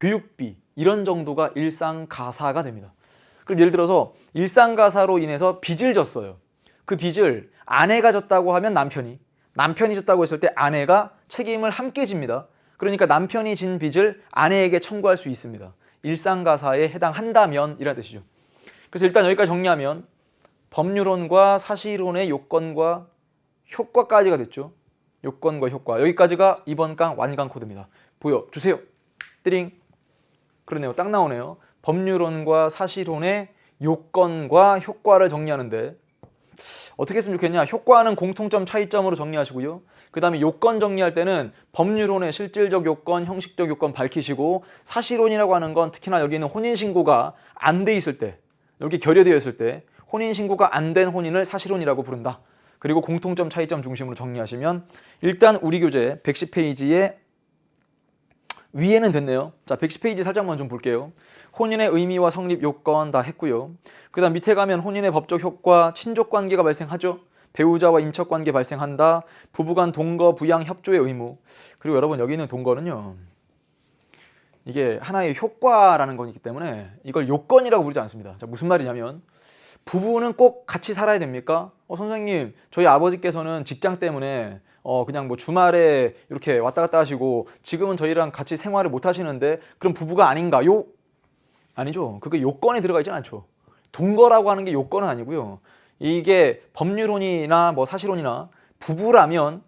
교육비 이런 정도가 일상가사가 됩니다. 그럼 예를 들어서 일상가사로 인해서 빚을 졌어요. 그 빚을 아내가 졌다고 하면 남편이 남편이 졌다고 했을 때 아내가 책임을 함께 집니다. 그러니까 남편이 진 빚을 아내에게 청구할 수 있습니다. 일상가사에 해당한다면 이란 뜻이죠. 그래서 일단 여기까지 정리하면 법률론과 사실론의 요건과 효과까지가 됐죠. 요건과 효과. 여기까지가 이번 강 완강 코드입니다. 보여주세요. 띠링. 그러네요. 딱 나오네요. 법률론과 사실론의 요건과 효과를 정리하는데 어떻게 했으면 좋겠냐? 효과는 공통점 차이점으로 정리하시고요. 그 다음에 요건 정리할 때는 법률론의 실질적 요건, 형식적 요건 밝히시고 사실론이라고 하는 건 특히나 여기는 혼인신고가 안 돼 있을 때 여기 결여되어 있을 때 혼인신고가 안 된 혼인을 사실혼이라고 부른다. 그리고 공통점 차이점 중심으로 정리하시면 일단 우리 교재 110페이지에 위에는 됐네요. 자, 110페이지 살짝만 좀 볼게요. 혼인의 의미와 성립 요건 다 했고요. 그 다음 밑에 가면 혼인의 법적 효과, 친족 관계가 발생하죠. 배우자와 인척 관계 발생한다. 부부간 동거 부양 협조의 의무. 그리고 여러분 여기 있는 동거는요. 이게 하나의 효과라는 거기 때문에 이걸 요건이라고 부르지 않습니다. 자, 무슨 말이냐면 부부는 꼭 같이 살아야 됩니까? 어, 선생님, 저희 아버지께서는 직장 때문에 어, 그냥 뭐 주말에 이렇게 왔다 갔다 하시고 지금은 저희랑 같이 생활을 못 하시는데 그럼 부부가 아닌가 요? 아니죠. 그게 요건에 들어가 있지 않죠. 동거라고 하는 게 요건은 아니고요. 이게 법률혼이나 뭐 사실혼이나 부부라면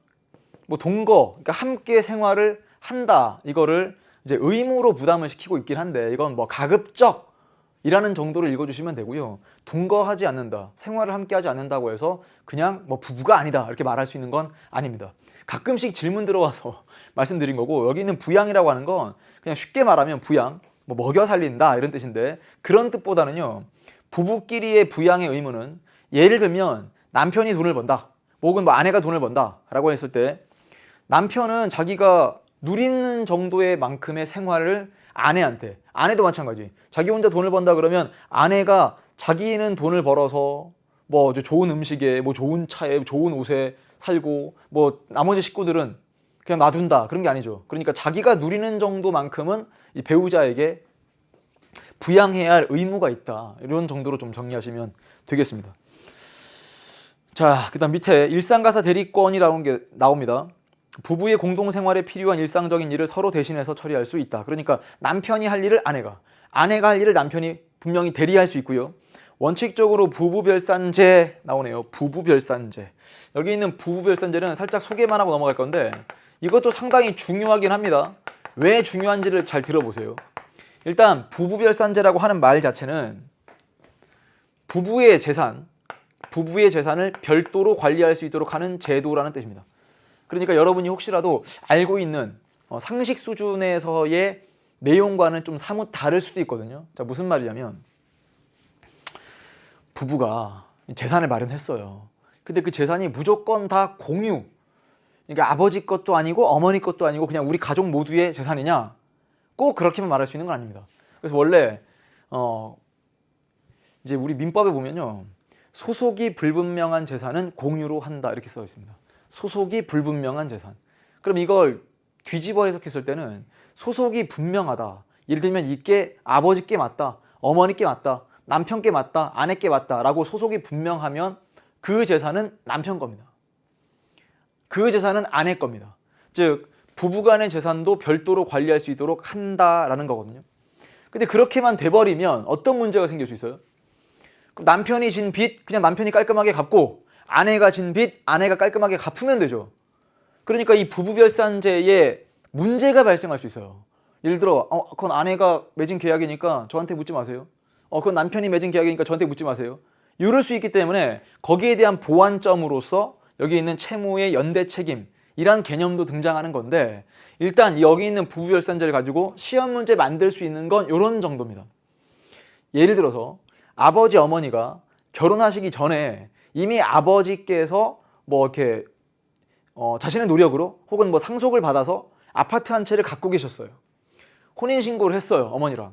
뭐 동거, 그러니까 함께 생활을 한다. 이거를 이제 의무로 부담을 시키고 있긴 한데 이건 뭐 가급적 이라는 정도로 읽어주시면 되고요. 동거하지 않는다, 생활을 함께하지 않는다고 해서 그냥 뭐 부부가 아니다 이렇게 말할 수 있는 건 아닙니다. 가끔씩 질문 들어와서 말씀드린 거고 여기 있는 부양이라고 하는 건 그냥 쉽게 말하면 부양, 뭐 먹여 살린다 이런 뜻인데 그런 뜻보다는요 부부끼리의 부양의 의무는 예를 들면 남편이 돈을 번다 혹은 뭐 아내가 돈을 번다라고 했을 때 남편은 자기가 누리는 정도의 만큼의 생활을 아내한테 아내도 마찬가지 자기 혼자 돈을 번다 그러면 아내가 자기는 돈을 벌어서 뭐 좋은 음식에 뭐 좋은 차에 좋은 옷에 살고 뭐 나머지 식구들은 그냥 놔둔다. 그런 게 아니죠. 그러니까 자기가 누리는 정도만큼은 이 배우자에게 부양해야 할 의무가 있다. 이런 정도로 좀 정리하시면 되겠습니다. 자 그다음 밑에 일상가사 대리권이라는 게 나옵니다. 부부의 공동생활에 필요한 일상적인 일을 서로 대신해서 처리할 수 있다. 그러니까 남편이 할 일을 아내가, 아내가 할 일을 남편이 분명히 대리할 수 있고요. 원칙적으로 부부별산제 나오네요. 부부별산제. 여기 있는 부부별산제는 살짝 소개만 하고 넘어갈 건데 이것도 상당히 중요하긴 합니다. 왜 중요한지를 잘 들어보세요. 일단 부부별산제라고 하는 말 자체는 부부의 재산, 부부의 재산을 별도로 관리할 수 있도록 하는 제도라는 뜻입니다. 그러니까 여러분이 혹시라도 알고 있는 어, 상식 수준에서의 내용과는 좀 사뭇 다를 수도 있거든요. 자, 무슨 말이냐면 부부가 재산을 마련했어요. 근데 그 재산이 무조건 다 공유. 그러니까 아버지 것도 아니고 어머니 것도 아니고 그냥 우리 가족 모두의 재산이냐? 꼭 그렇게만 말할 수 있는 건 아닙니다. 그래서 원래 어 이제 우리 민법에 보면요. 소속이 불분명한 재산은 공유로 한다 이렇게 써 있습니다. 소속이 불분명한 재산. 그럼 이걸 뒤집어 해석했을 때는 소속이 분명하다. 예를 들면 이게 아버지께 맞다, 어머니께 맞다, 남편께 맞다, 아내께 맞다라고 소속이 분명하면 그 재산은 남편 겁니다. 그 재산은 아내 겁니다. 즉 부부간의 재산도 별도로 관리할 수 있도록 한다라는 거거든요. 근데 그렇게만 돼버리면 어떤 문제가 생길 수 있어요? 그럼 남편이 진 빚 그냥 남편이 깔끔하게 갚고 아내가 진 빚 아내가 깔끔하게 갚으면 되죠. 그러니까 이 부부별산제에 문제가 발생할 수 있어요. 예를 들어, 어, 그건 아내가 맺은 계약이니까 저한테 묻지 마세요. 어, 그건 남편이 맺은 계약이니까 저한테 묻지 마세요. 이럴 수 있기 때문에 거기에 대한 보완점으로서 여기 있는 채무의 연대 책임 이란 개념도 등장하는 건데 일단 여기 있는 부부별산제를 가지고 시험 문제 만들 수 있는 건 이런 정도입니다. 예를 들어서 아버지 어머니가 결혼하시기 전에 이미 아버지께서 뭐 이렇게 어, 자신의 노력으로 혹은 뭐 상속을 받아서 아파트 한 채를 갖고 계셨어요. 혼인 신고를 했어요, 어머니랑.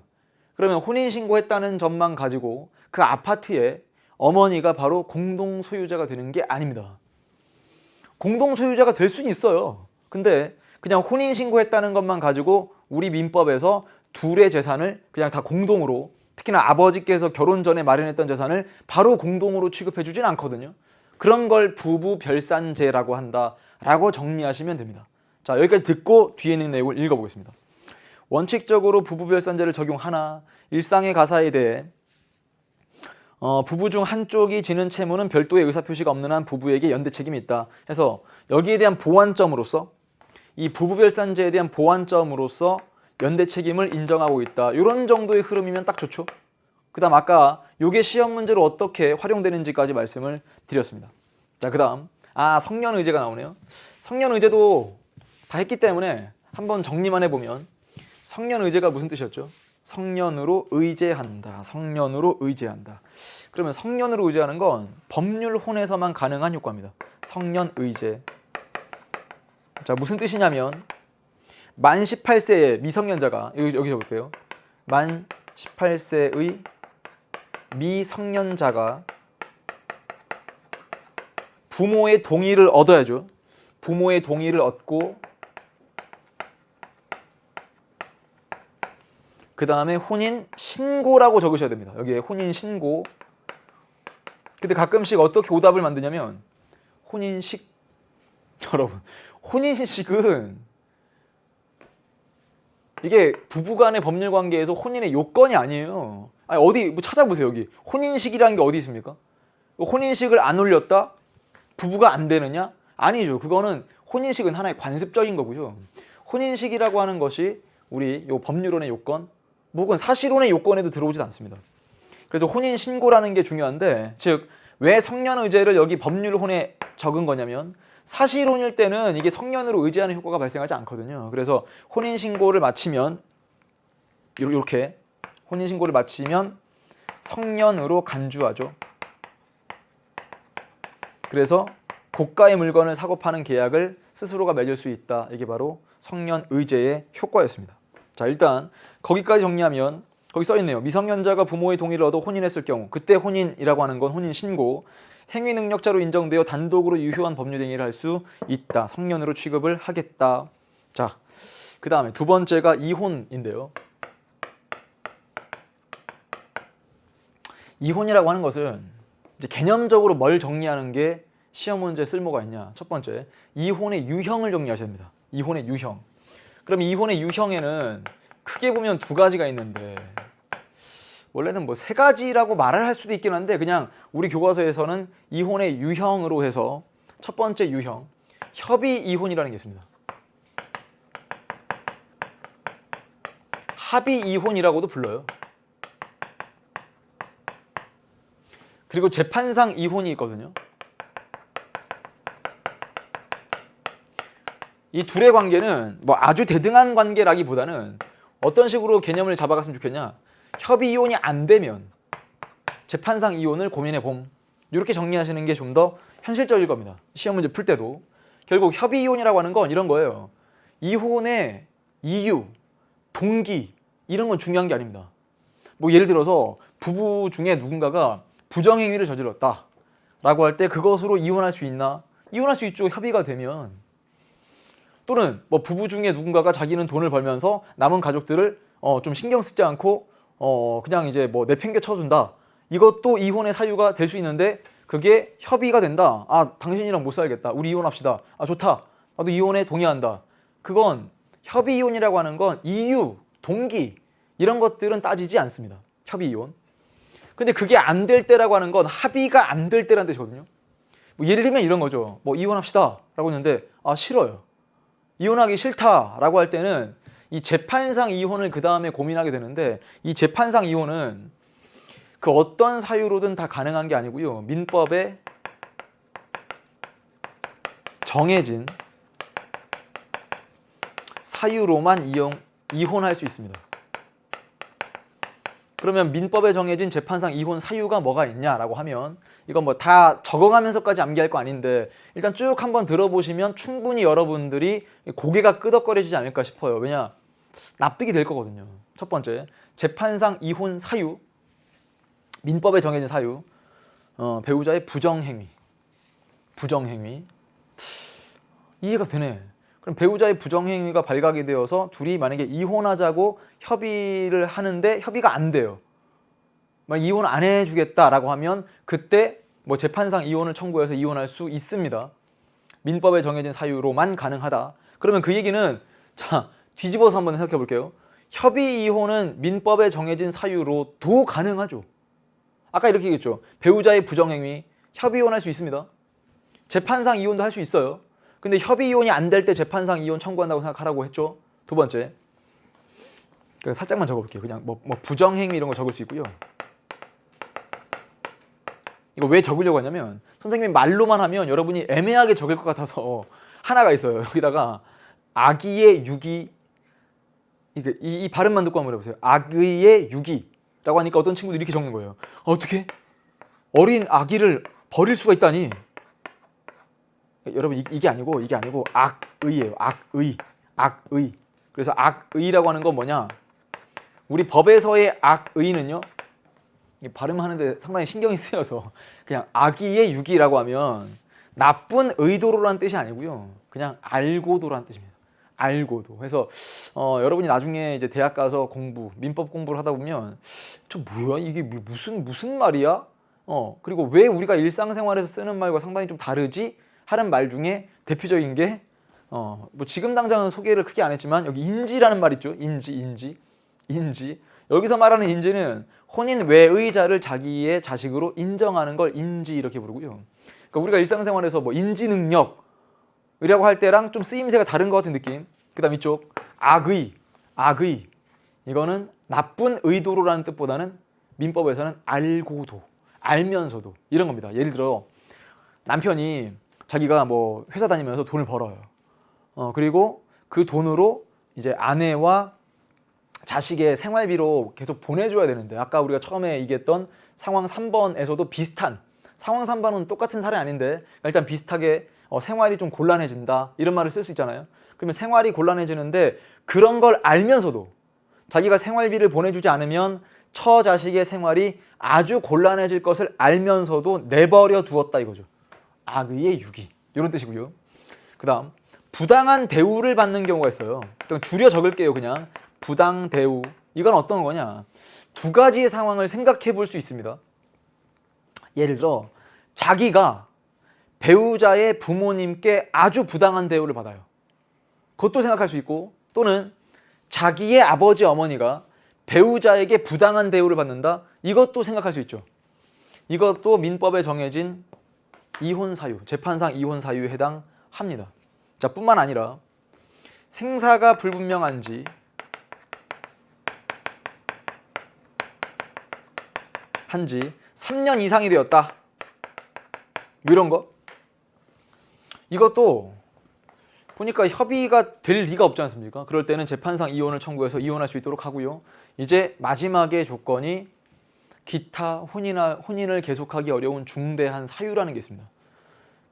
그러면 혼인 신고했다는 점만 가지고 그 아파트에 어머니가 바로 공동 소유자가 되는 게 아닙니다. 공동 소유자가 될 수는 있어요. 근데 그냥 혼인 신고했다는 것만 가지고 우리 민법에서 둘의 재산을 그냥 다 공동으로 특히나 아버지께서 결혼 전에 마련했던 재산을 바로 공동으로 취급해 주진 않거든요. 그런 걸 부부 별산제라고 한다라고 정리하시면 됩니다. 자, 여기까지 듣고 뒤에 있는 내용을 읽어 보겠습니다. 원칙적으로 부부 별산제를 적용하나 일상의 가사에 대해 어, 부부 중 한쪽이 지는 채무는 별도의 의사 표시가 없는 한 부부에게 연대 책임이 있다. 해서 여기에 대한 보완점으로서 이 부부별산제에 대한 보완점으로서 연대 책임을 인정하고 있다. 이런 정도의 흐름이면 딱 좋죠. 그 다음 아까 요게 시험 문제로 어떻게 활용되는지까지 말씀을 드렸습니다. 자, 그 다음 아 성년 의제가 나오네요. 성년 의제도 다 했기 때문에 한번 정리만 해보면 성년 의제가 무슨 뜻이었죠? 성년으로 의제한다. 성년으로 의제한다. 그러면 성년으로 의제하는 건 법률 혼에서만 가능한 효과입니다. 성년 의제. 자, 무슨 뜻이냐면 만 18세의 미성년자가 여기 여기 적을게요. 만 18세의 미성년자가 부모의 동의를 얻어야죠. 부모의 동의를 얻고 그 다음에 혼인 신고라고 적으셔야 됩니다. 여기에 혼인 신고. 근데 가끔씩 어떻게 오답을 만드냐면 혼인식 여러분 혼인식은 이게 부부간의 법률 관계에서 혼인의 요건이 아니에요. 아니 어디 뭐 찾아보세요 여기 혼인식이라는 게 어디 있습니까? 혼인식을 안 올렸다 부부가 안 되느냐? 아니죠. 그거는 혼인식은 하나의 관습적인 거고요. 혼인식이라고 하는 것이 우리 요 법률론의 요건, 뭐 혹은 사실론의 요건에도 들어오지도 않습니다. 그래서 혼인 신고라는 게 중요한데, 즉 왜 성년 의제를 여기 법률혼에 적은 거냐면 사실혼일 때는 이게 성년으로 의제하는 효과가 발생하지 않거든요. 그래서 혼인 신고를 마치면 이렇게 혼인 신고를 마치면 성년으로 간주하죠. 그래서 고가의 물건을 사고 파는 계약을 스스로가 맺을 수 있다. 이게 바로 성년 의제의 효과였습니다. 자, 일단 거기까지 정리하면 거기 써 있네요. 미성년자가 부모의 동의를 얻어 혼인했을 경우 그때 혼인이라고 하는 건 혼인 신고 행위 능력자로 인정되어 단독으로 유효한 법률 행위를 할 수 있다. 성년으로 취급을 하겠다. 자, 그 다음에 두 번째가 이혼인데요. 이혼이라고 하는 것은 이제 개념적으로 뭘 정리하는 게 시험 문제 쓸모가 있냐? 첫 번째, 이혼의 유형을 정리하셔야 됩니다. 이혼의 유형. 그럼 이혼의 유형에는 크게 보면 두 가지가 있는데 원래는 뭐 세 가지라고 말을 할 수도 있긴 한데 그냥 우리 교과서에서는 이혼의 유형으로 해서 첫 번째 유형 협의 이혼이라는 게 있습니다. 합의 이혼이라고도 불러요. 그리고 재판상 이혼이 있거든요. 이 둘의 관계는 뭐 아주 대등한 관계라기보다는 어떤 식으로 개념을 잡아갔으면 좋겠냐. 협의 이혼이 안 되면 재판상 이혼을 고민해 봄. 이렇게 정리하시는 게 좀 더 현실적일 겁니다. 시험 문제 풀 때도 결국 협의 이혼이라고 하는 건 이런 거예요. 이혼의 이유, 동기 이런 건 중요한 게 아닙니다. 뭐 예를 들어서 부부 중에 누군가가 부정행위를 저질렀다 라고 할 때 그것으로 이혼할 수 있나? 이혼할 수 있죠. 협의가 되면. 또는 뭐 부부 중에 누군가가 자기는 돈을 벌면서 남은 가족들을 어, 좀 신경 쓰지 않고 어, 그냥 이제 뭐 내팽개 쳐준다. 이것도 이혼의 사유가 될 수 있는데 그게 협의가 된다. 아, 당신이랑 못 살겠다. 우리 이혼합시다. 아, 좋다. 나도 이혼에 동의한다. 그건 협의 이혼이라고 하는 건 이유, 동기 이런 것들은 따지지 않습니다. 협의 이혼. 근데 그게 안 될 때라고 하는 건 합의가 안 될 때라는 뜻이거든요. 뭐 예를 들면 이런 거죠. 뭐 이혼합시다라고 했는데 아 싫어요. 이혼하기 싫다라고 할 때는 이 재판상 이혼을 그 다음에 고민하게 되는데 이 재판상 이혼은 그 어떤 사유로든 다 가능한 게 아니고요. 민법에 정해진 사유로만 이용, 이혼할 수 있습니다. 그러면 민법에 정해진 재판상 이혼 사유가 뭐가 있냐라고 하면 이건 뭐 다 적어가면서까지 암기할 거 아닌데 일단 쭉 한번 들어보시면 충분히 여러분들이 고개가 끄덕거리지 않을까 싶어요. 왜냐 납득이 될 거거든요. 첫 번째 재판상 이혼 사유 민법에 정해진 사유 어, 배우자의 부정행위 부정행위 이해가 되네. 그럼 배우자의 부정행위가 발각이 되어서 둘이 만약에 이혼하자고 협의를 하는데 협의가 안 돼요. 이혼 안 해주겠다라고 하면 그때 뭐 재판상 이혼을 청구해서 이혼할 수 있습니다. 민법에 정해진 사유로만 가능하다. 그러면 그 얘기는 자 뒤집어서 한번 생각해 볼게요. 협의 이혼은 민법에 정해진 사유로도 가능하죠. 아까 이렇게 얘기했죠. 배우자의 부정행위 협의 이혼할 수 있습니다. 재판상 이혼도 할 수 있어요. 근데 협의 이혼이 안 될 때 재판상 이혼 청구한다고 생각하라고 했죠. 두 번째. 그냥 살짝만 적어볼게요. 그냥 뭐, 뭐 부정행위 이런 거 적을 수 있고요. 이거 왜 적으려고 하냐면 선생님이 말로만 하면 여러분이 애매하게 적을 것 같아서 하나가 있어요. 여기다가 아기의 유기 이게 이, 이 발음만 듣고 한번 해보세요. 아기의 유기라고 하니까 어떤 친구들이 이렇게 적는 거예요. 어떻게 어린 아기를 버릴 수가 있다니? 여러분 이, 이게 아니고 이게 아니고 악의예요. 악의, 악의. 그래서 악의라고 하는 건 뭐냐? 우리 법에서의 악의는요. 이 발음하는데 상당히 신경이 쓰여서 그냥 악의의 유기라고 하면 나쁜 의도로라는 뜻이 아니고요. 그냥 알고도라는 뜻입니다. 알고도. 그래서 어, 여러분이 나중에 이제 대학 가서 공부, 민법 공부를 하다 보면 저 뭐야 이게 뭐- 무슨 무슨 말이야? 어 그리고 왜 우리가 일상생활에서 쓰는 말과 상당히 좀 다르지? 하는 말 중에 대표적인 게 어, 뭐 지금 당장은 소개를 크게 안 했지만 여기 인지라는 말 있죠. 인지, 인지, 인지. 여기서 말하는 인지는 혼인 외의자를 자기의 자식으로 인정하는 걸 인지 이렇게 부르고요. 그러니까 우리가 일상생활에서 뭐 인지 능력이라고 할 때랑 좀 쓰임새가 다른 것 같은 느낌. 그다음 이쪽 악의, 악의. 이거는 나쁜 의도로라는 뜻보다는 민법에서는 알고도, 알면서도 이런 겁니다. 예를 들어 남편이 자기가 뭐 회사 다니면서 돈을 벌어요. 어, 그리고 그 돈으로 이제 아내와 자식의 생활비로 계속 보내줘야 되는데 아까 우리가 처음에 얘기했던 상황 3번에서도 비슷한 상황 3번은 똑같은 사례 아닌데 일단 비슷하게 어, 생활이 좀 곤란해진다 이런 말을 쓸 수 있잖아요. 그러면 생활이 곤란해지는데 그런 걸 알면서도 자기가 생활비를 보내주지 않으면 처 자식의 생활이 아주 곤란해질 것을 알면서도 내버려 두었다 이거죠. 악의의 유기 이런 뜻이고요. 그 다음 부당한 대우를 받는 경우가 있어요. 그냥 줄여 적을게요. 그냥 부당 대우 이건 어떤 거냐? 두 가지의 상황을 생각해 볼 수 있습니다. 예를 들어 자기가 배우자의 부모님께 아주 부당한 대우를 받아요. 그것도 생각할 수 있고 또는 자기의 아버지 어머니가 배우자에게 부당한 대우를 받는다. 이것도 생각할 수 있죠. 이것도 민법에 정해진 이혼 사유, 재판상 이혼 사유에 해당합니다. 자, 뿐만 아니라 생사가 불분명한지 한 지 3년 이상이 되었다. 이런 거. 이것도 보니까 협의가 될 리가 없지 않습니까? 그럴 때는 재판상 이혼을 청구해서 이혼할 수 있도록 하고요. 이제 마지막의 조건이 기타 혼인하, 혼인을 계속하기 어려운 중대한 사유라는 게 있습니다.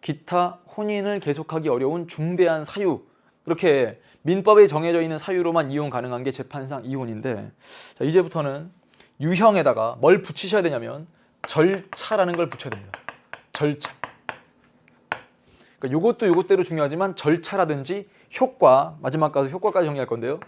기타 혼인을 계속하기 어려운 중대한 사유 그렇게 민법에 정해져 있는 사유로만 이혼 가능한 게 재판상 이혼인데 자, 이제부터는 유형에다가 뭘 붙이셔야 되냐면 절차라는 걸 붙여야 됩니다. 절차. 그러니까 요것도 요것대로 중요하지만 절차라든지 효과 마지막 가서 효과까지 정리할 건데요.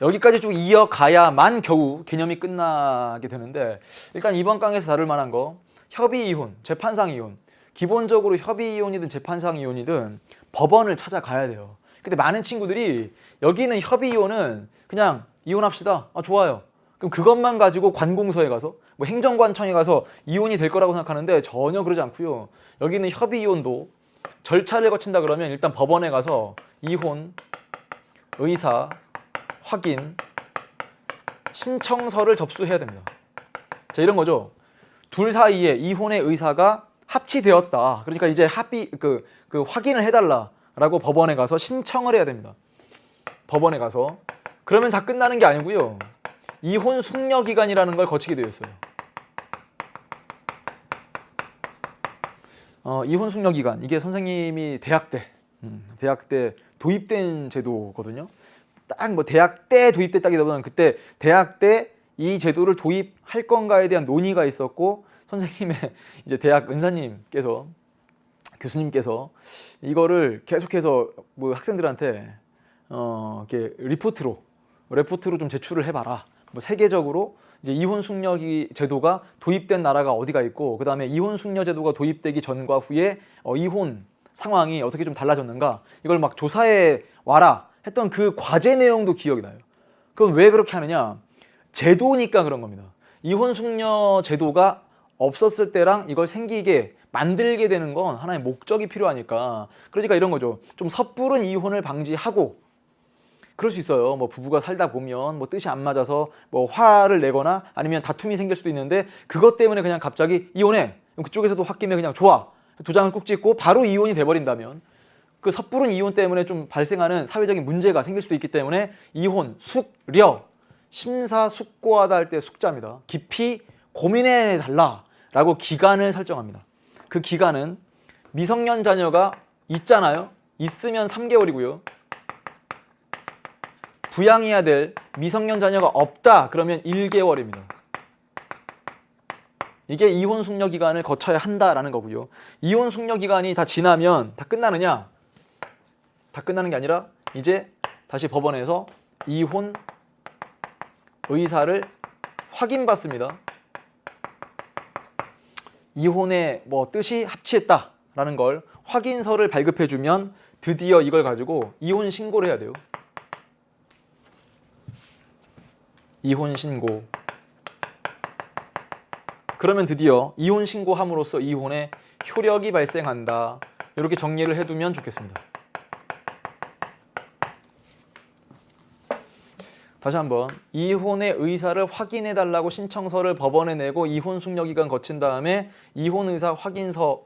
여기까지 쭉 이어가야만 겨우 개념이 끝나게 되는데 일단 이번 강에서 다룰 만한 거 협의 이혼, 재판상 이혼. 기본적으로 협의 이혼이든 재판상 이혼이든 법원을 찾아가야 돼요. 근데 많은 친구들이 여기는 협의 이혼은 그냥 이혼합시다. 아 좋아요. 그럼 그것만 가지고 관공서에 가서 뭐 행정관청에 가서 이혼이 될 거라고 생각하는데 전혀 그러지 않고요. 여기는 협의 이혼도 절차를 거친다 그러면 일단 법원에 가서 이혼 의사 확인 신청서를 접수해야 됩니다. 자 이런 거죠. 둘 사이에 이혼의 의사가 합치되었다. 그러니까 이제 합의 그, 그 확인을 해달라라고 법원에 가서 신청을 해야 됩니다. 법원에 가서 그러면 다 끝나는 게 아니고요. 이혼 숙려 기간이라는 걸 거치게 되어 있어요. 어, 이혼 숙려 기간 이게 선생님이 대학 때 음, 대학 때 도입된 제도거든요. 딱 뭐 대학 때 도입됐다기보다는 그때 대학 때 이 제도를 도입할 건가에 대한 논의가 있었고 선생님의 이제 대학 은사님께서 교수님께서 이거를 계속해서 뭐 학생들한테 어 이렇게 리포트로 레포트로 좀 제출을 해봐라. 뭐 세계적으로 이제 이혼 숙려기 제도가 도입된 나라가 어디가 있고 그 다음에 이혼 숙려 제도가 도입되기 전과 후에 어, 이혼 상황이 어떻게 좀 달라졌는가 이걸 막 조사해 와라 했던 그 과제 내용도 기억이 나요. 그건 왜 그렇게 하느냐? 제도니까 그런 겁니다. 이혼 숙려 제도가 없었을 때랑 이걸 생기게 만들게 되는 건 하나의 목적이 필요하니까 그러니까 이런 거죠. 좀 섣부른 이혼을 방지하고 그럴 수 있어요. 뭐 부부가 살다 보면 뭐 뜻이 안 맞아서 뭐 화를 내거나 아니면 다툼이 생길 수도 있는데 그것 때문에 그냥 갑자기 이혼해. 그럼 그쪽에서도 홧김에 그냥 좋아. 도장을 꾹 찍고 바로 이혼이 돼버린다면 그 섣부른 이혼 때문에 좀 발생하는 사회적인 문제가 생길 수도 있기 때문에 이혼, 숙려, 심사숙고하다 할 때 숙자입니다. 깊이 고민해 달라라고 기간을 설정합니다. 그 기간은 미성년 자녀가 있잖아요. 있으면 3개월이고요. 부양해야 될 미성년 자녀가 없다 그러면 1개월입니다. 이게 이혼 숙려 기간을 거쳐야 한다라는 거고요. 이혼 숙려 기간이 다 지나면 다 끝나느냐? 다 끝나는 게 아니라 이제 다시 법원에서 이혼 의사를 확인받습니다. 이혼의 뭐 뜻이 합치했다라는 걸 확인서를 발급해 주면 드디어 이걸 가지고 이혼 신고를 해야 돼요. 이혼 신고. 그러면 드디어 이혼 신고함으로써 이혼의 효력이 발생한다. 이렇게 정리를 해두면 좋겠습니다. 다시 한번 이혼의 의사를 확인해 달라고 신청서를 법원에 내고 이혼 숙려 기간 거친 다음에 이혼 의사 확인서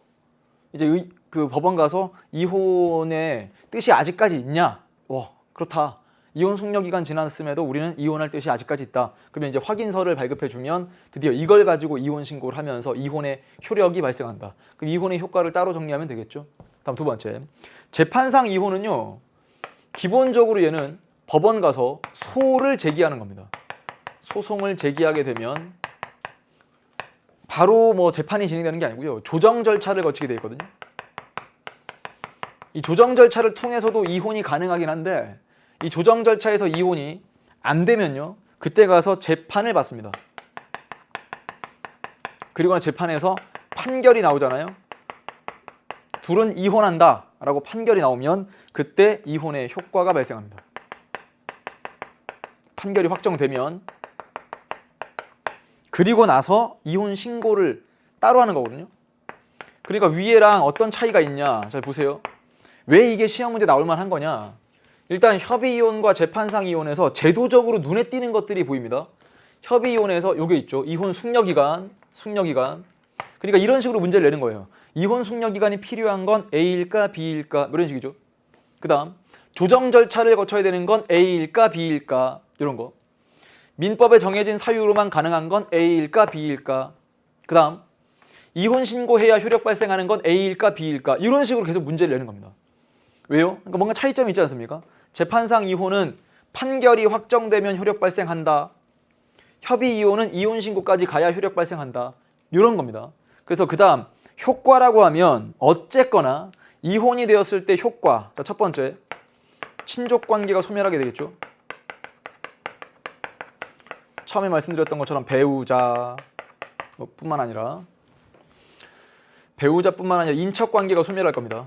이제 의, 그 법원 가서 이혼의 뜻이 아직까지 있냐? 와 그렇다. 이혼 숙려 기간 지났음에도 우리는 이혼할 뜻이 아직까지 있다. 그러면 이제 확인서를 발급해 주면 드디어 이걸 가지고 이혼 신고를 하면서 이혼의 효력이 발생한다. 그럼 이혼의 효과를 따로 정리하면 되겠죠. 다음 두 번째 재판상 이혼은요 기본적으로 얘는 법원 가서 소를 제기하는 겁니다. 소송을 제기하게 되면 바로 뭐 재판이 진행되는 게 아니고요. 조정 절차를 거치게 돼 있거든요. 이 조정 절차를 통해서도 이혼이 가능하긴 한데 이 조정 절차에서 이혼이 안 되면요. 그때 가서 재판을 받습니다. 그리고 재판에서 판결이 나오잖아요. 둘은 이혼한다 라고 판결이 나오면 그때 이혼의 효과가 발생합니다. 판결이 확정되면 그리고 나서 이혼 신고를 따로 하는 거거든요. 그러니까 위에랑 어떤 차이가 있냐? 잘 보세요. 왜 이게 시험 문제 나올 만한 거냐? 일단 협의 이혼과 재판상 이혼에서 제도적으로 눈에 띄는 것들이 보입니다. 협의 이혼에서 요게 있죠. 이혼 숙려 기간, 숙려 기간. 그러니까 이런 식으로 문제를 내는 거예요. 이혼 숙려 기간이 필요한 건 A일까 B일까 뭐 이런 식이죠. 그 다음 조정 절차를 거쳐야 되는 건 A일까 B일까 이런 거. 민법에 정해진 사유로만 가능한 건 A일까 B일까. 그 다음 이혼 신고해야 효력 발생하는 건 A일까 B일까 이런 식으로 계속 문제를 내는 겁니다. 왜요? 그러니까 뭔가 차이점이 있지 않습니까? 재판상 이혼은 판결이 확정되면 효력 발생한다. 협의 이혼은 이혼 신고까지 가야 효력 발생한다. 이런 겁니다. 그래서 그다음 효과라고 하면 어쨌거나 이혼이 되었을 때 효과. 자, 첫 번째 친족 관계가 소멸하게 되겠죠. 처음에 말씀드렸던 것처럼 배우자 뭐 뿐만 아니라 배우자뿐만 아니라 인척 관계가 소멸할 겁니다.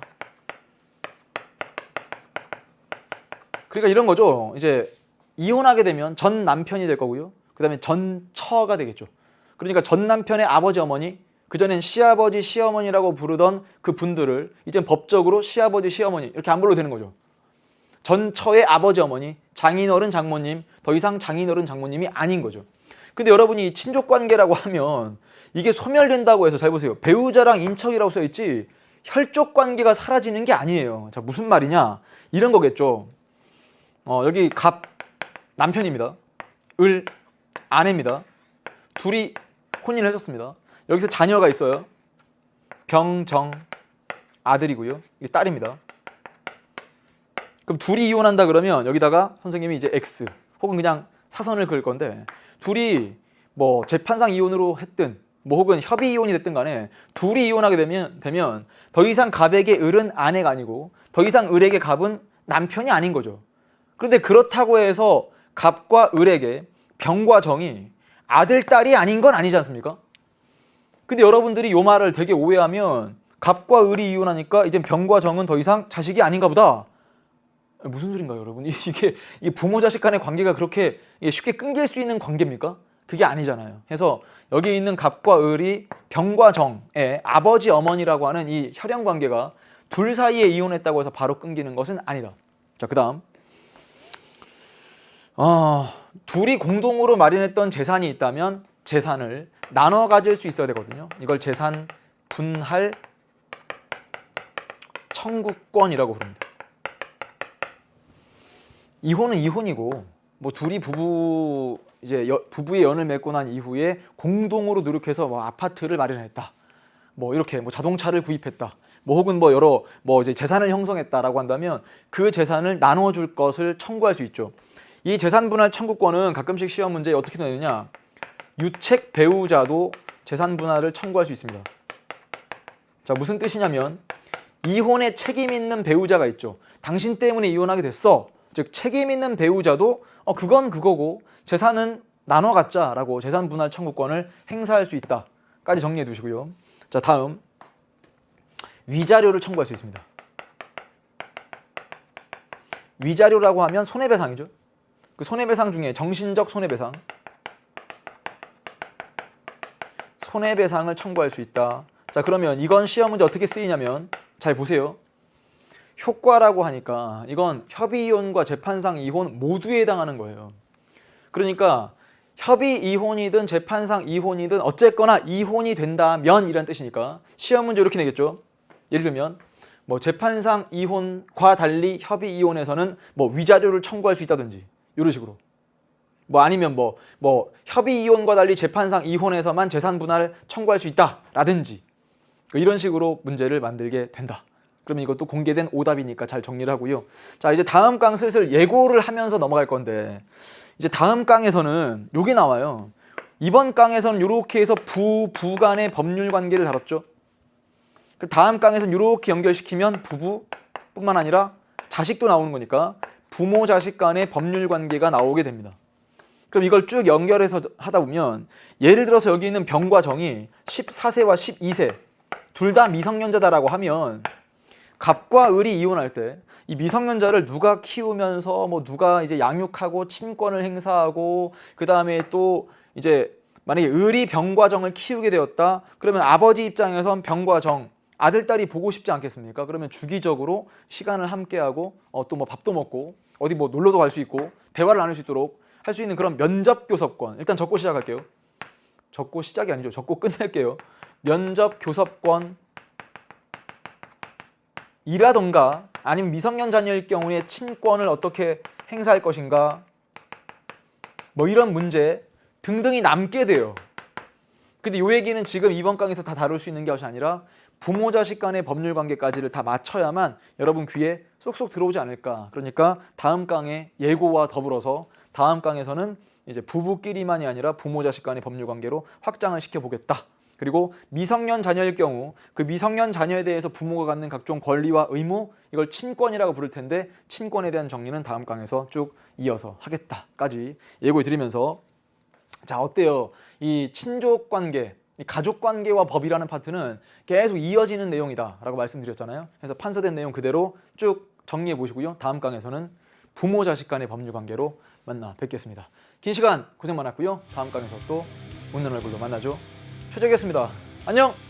그러니까 이런 거죠. 이제 이혼하게 되면 전 남편이 될 거고요. 그다음에 전 처가 되겠죠. 그러니까 전 남편의 아버지 어머니 그전엔 시아버지 시어머니라고 부르던 그 분들을 이제 법적으로 시아버지 시어머니 이렇게 안 불러도 되는 거죠. 전처의 아버지 어머니, 장인어른 장모님, 더 이상 장인어른 장모님이 아닌 거죠. 근데 여러분이 친족 관계라고 하면 이게 소멸된다고 해서 잘 보세요. 배우자랑 인척이라고 써 있지 혈족 관계가 사라지는 게 아니에요. 자, 무슨 말이냐? 이런 거겠죠. 어, 여기 갑 남편입니다. 을 아내입니다. 둘이 혼인을 하셨습니다. 여기서 자녀가 있어요. 병정 아들이고요. 이게 딸입니다. 그럼 둘이 이혼한다 그러면 여기다가 선생님이 이제 X 혹은 그냥 사선을 그을 건데 둘이 뭐 재판상 이혼으로 했든 뭐 혹은 협의 이혼이 됐든 간에 둘이 이혼하게 되면 되면 더 이상 갑에게 을은 아내가 아니고 더 이상 을에게 갑은 남편이 아닌 거죠. 그런데 그렇다고 해서 갑과 을에게 병과 정이 아들 딸이 아닌 건 아니지 않습니까? 근데 여러분들이 요 말을 되게 오해하면 갑과 을이 이혼하니까 이제 병과 정은 더 이상 자식이 아닌가 보다. 무슨 소린가요, 여러분? 이게 이 부모 자식 간의 관계가 그렇게 쉽게 끊길 수 있는 관계입니까? 그게 아니잖아요. 그래서 여기 있는 갑과 을이 병과 정의 아버지 어머니라고 하는 이 혈연 관계가 둘 사이에 이혼했다고 해서 바로 끊기는 것은 아니다. 자, 그다음 아, 둘이 공동으로 마련했던 재산이 있다면 재산을 나눠 가질 수 있어야 되거든요. 이걸 재산 분할 청구권이라고 부릅니다. 이혼은 이혼이고 뭐 둘이 부부 이제 여- 부부의 연을 맺고 난 이후에 공동으로 노력해서 뭐 아파트를 마련했다. 뭐 이렇게 뭐 자동차를 구입했다. 뭐 혹은 뭐 여러 뭐 이제 재산을 형성했다라고 한다면 그 재산을 나눠 줄 것을 청구할 수 있죠. 이 재산 분할 청구권은 가끔씩 시험 문제에 어떻게 내느냐? 유책 배우자도 재산 분할을 청구할 수 있습니다. 자, 무슨 뜻이냐면 이혼에 책임 있는 배우자가 있죠. 당신 때문에 이혼하게 됐어. 즉 책임 있는 배우자도 어 그건 그거고 재산은 나눠 갖자라고 재산 분할 청구권을 행사할 수 있다까지 정리해 두시고요. 자, 다음 위자료를 청구할 수 있습니다. 위자료라고 하면 손해배상이죠. 그 손해배상 중에 정신적 손해배상, 손해배상을 청구할 수 있다. 자, 그러면 이건 시험 문제 어떻게 쓰이냐면 잘 보세요. 효과라고 하니까 이건 협의 이혼과 재판상 이혼 모두에 해당하는 거예요. 그러니까 협의 이혼이든 재판상 이혼이든 어쨌거나 이혼이 된다면 이란 뜻이니까 시험 문제 이렇게 내겠죠. 예를 들면 뭐 재판상 이혼과 달리 협의 이혼에서는 뭐 위자료를 청구할 수 있다든지 이런 식으로 뭐 아니면 뭐 뭐 협의 이혼과 달리 재판상 이혼에서만 재산 분할을 청구할 수 있다라든지 이런 식으로 문제를 만들게 된다. 그러면 이것도 공개된 오답이니까 잘 정리를 하고요. 자 이제 다음 강 슬슬 예고를 하면서 넘어갈 건데 이제 다음 강에서는 요게 나와요. 이번 강에서는 이렇게 해서 부, 부 간의 법률 관계를 다뤘죠. 그 다음 강에서는 이렇게 연결시키면 부부뿐만 아니라 자식도 나오는 거니까 부모 자식 간의 법률 관계가 나오게 됩니다. 그럼 이걸 쭉 연결해서 하다 보면 예를 들어서 여기 있는 병과 정이 14세와 12세 둘 다 미성년자다라고 하면 갑과 을이 이혼할 때 이 미성년자를 누가 키우면서 뭐 누가 이제 양육하고 친권을 행사하고 그 다음에 또 이제 만약에 을이 병과 정을 키우게 되었다 그러면 아버지 입장에선 병과 정 아들 딸이 보고 싶지 않겠습니까? 그러면 주기적으로 시간을 함께하고 어, 또 뭐 밥도 먹고 어디 뭐 놀러도 갈 수 있고 대화를 나눌 수 있도록 할 수 있는 그런 면접 교섭권 일단 적고 시작할게요. 적고 시작이 아니죠. 적고 끝낼게요. 면접 교섭권 이라던가 아니면 미성년 자녀일 경우에 친권을 어떻게 행사할 것인가 뭐 이런 문제 등등이 남게 돼요. 근데 요 얘기는 지금 이번 강에서 다 다룰 수 있는 것이 아니라 부모 자식 간의 법률 관계까지를 다 맞춰야만 여러분 귀에 쏙쏙 들어오지 않을까. 그러니까 다음 강의 예고와 더불어서 다음 강에서는 이제 부부끼리만이 아니라 부모 자식 간의 법률 관계로 확장을 시켜 보겠다. 그리고 미성년 자녀일 경우 그 미성년 자녀에 대해서 부모가 갖는 각종 권리와 의무 이걸 친권이라고 부를 텐데 친권에 대한 정리는 다음 강에서 쭉 이어서 하겠다까지 예고해 드리면서 자 어때요? 이 친족 관계, 이 가족 관계와 법이라는 파트는 계속 이어지는 내용이다라고 말씀드렸잖아요. 그래서 판서된 내용 그대로 쭉 정리해 보시고요. 다음 강에서는 부모 자식 간의 법률 관계로 만나 뵙겠습니다. 긴 시간 고생 많았고요. 다음 강에서 또 웃는 얼굴로 만나죠. 최적이었습니다. 안녕.